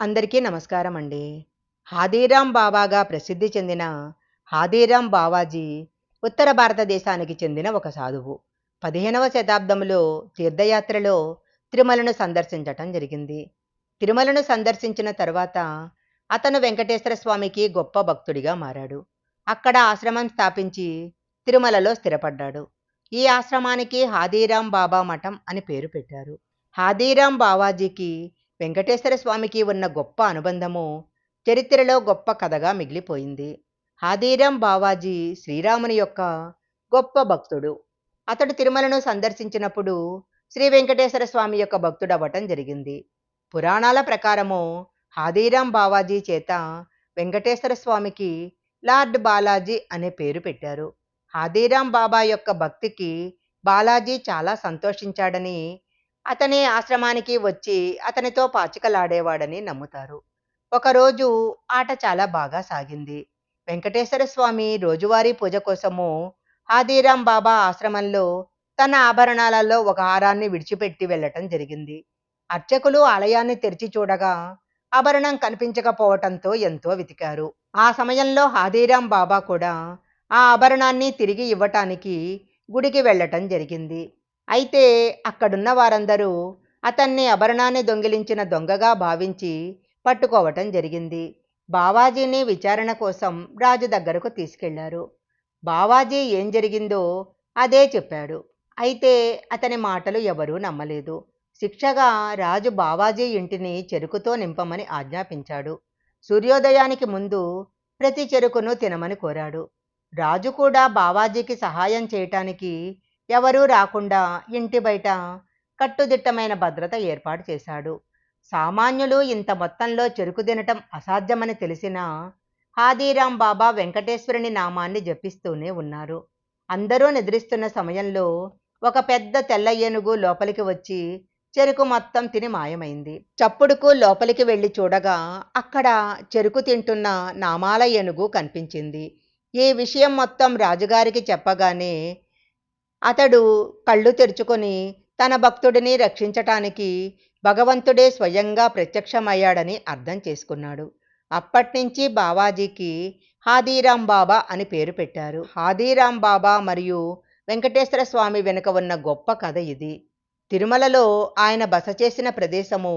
అందరికీ నమస్కారం అండి హాదీరాం బాబాగా ప్రసిద్ధి చెందిన హాదీరాం బావాజీ ఉత్తర భారతదేశానికి చెందిన ఒక సాధువు. పదిహేనవ శతాబ్దంలో తీర్థయాత్రలో తిరుమలను సందర్శించటం జరిగింది. తిరుమలను సందర్శించిన తర్వాత అతను వెంకటేశ్వర స్వామికి గొప్ప భక్తుడిగా మారాడు. అక్కడ ఆశ్రమం స్థాపించి తిరుమలలో స్థిరపడ్డాడు. ఈ ఆశ్రమానికి హాదీరాం బాబా మఠం అని పేరు పెట్టారు. హాదీరాం బావాజీకి వెంకటేశ్వర స్వామికి ఉన్న గొప్ప అనుబంధము చరిత్రలో గొప్ప కథగా మిగిలిపోయింది. హాదీరాం బావాజీ శ్రీరాముని యొక్క గొప్ప భక్తుడు. అతడు తిరుమలను సందర్శించినప్పుడు శ్రీ వెంకటేశ్వర స్వామి యొక్క భక్తుడు అవ్వటం జరిగింది. పురాణాల ప్రకారము హాదీరాం బావాజీ చేత వెంకటేశ్వర స్వామికి లార్డ్ బాలాజీ అనే పేరు పెట్టారు. హాదీరాం బాబా యొక్క భక్తికి బాలాజీ చాలా సంతోషించాడని అతని ఆశ్రమానికి వచ్చి అతనితో పాచికలాడేవాడని నమ్ముతారు. ఒకరోజు ఆట చాలా బాగా సాగింది. వెంకటేశ్వర స్వామి రోజువారీ పూజ కోసము హాదీరాం బాబా ఆశ్రమంలో తన ఆభరణాలలో ఒక హారాన్ని విడిచిపెట్టి వెళ్ళటం జరిగింది. అర్చకులు ఆలయాన్ని తెరిచి చూడగా ఆభరణం కనిపించకపోవటంతో ఎంతో వెతికారు. ఆ సమయంలో హాదీరాం బాబా కూడా ఆ ఆభరణాన్ని తిరిగి ఇవ్వటానికి గుడికి వెళ్ళటం జరిగింది. అయితే అక్కడున్న వారందరూ అతన్ని ఆభరణాన్ని దొంగిలించిన దొంగగా భావించి పట్టుకోవటం జరిగింది. బావాజీని విచారణ కోసం రాజు దగ్గరకు తీసుకెళ్ళారు. బావాజీ ఏం జరిగిందో అదే చెప్పాడు. అయితే అతని మాటలు ఎవరూ నమ్మలేదు. శిక్షగా రాజు బావాజీ ఇంటిని చెరుకుతో నింపమని ఆజ్ఞాపించాడు. సూర్యోదయానికి ముందు ప్రతి చెరుకును తినమని కోరాడు. రాజు కూడా బావాజీకి సహాయం చేయటానికి ఎవరూ రాకుండా ఇంటి బయట కట్టుదిట్టమైన భద్రత ఏర్పాటు చేశాడు. సామాన్యులు ఇంత మొత్తంలో చెరుకు తినటం అసాధ్యమని తెలిసినా హాదీరాం బాబా వెంకటేశ్వరుని నామాన్ని జపిస్తూనే ఉన్నారు. అందరూ నిద్రిస్తున్న సమయంలో ఒక పెద్ద తెల్ల ఏనుగు లోపలికి వచ్చి చెరుకు మొత్తం తిని మాయమైంది. చప్పుడుకు లోపలికి వెళ్ళి చూడగా అక్కడ చెరుకు తింటున్న నామాల ఏనుగు కనిపించింది. ఈ విషయం మొత్తం రాజుగారికి చెప్పగానే అతడు కళ్ళు తెరుచుకొని తన భక్తుడిని రక్షించటానికి భగవంతుడే స్వయంగా ప్రత్యక్షమయ్యాడని అర్థం చేసుకున్నాడు. అప్పట్నుంచి బావాజీకి హాదీరాం బాబా అని పేరు పెట్టారు. హాదీరాం బాబా మరియు వెంకటేశ్వర స్వామి వెనుక ఉన్న గొప్ప కథ ఇది. తిరుమలలో ఆయన బస చేసిన ప్రదేశము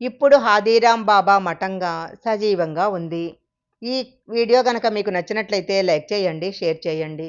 ఇప్పుడు హాదీరాం బాబా మఠంగా సజీవంగా ఉంది. ఈ వీడియో కనుక మీకు నచ్చినట్లయితే లైక్ చేయండి షేర్ చేయండి.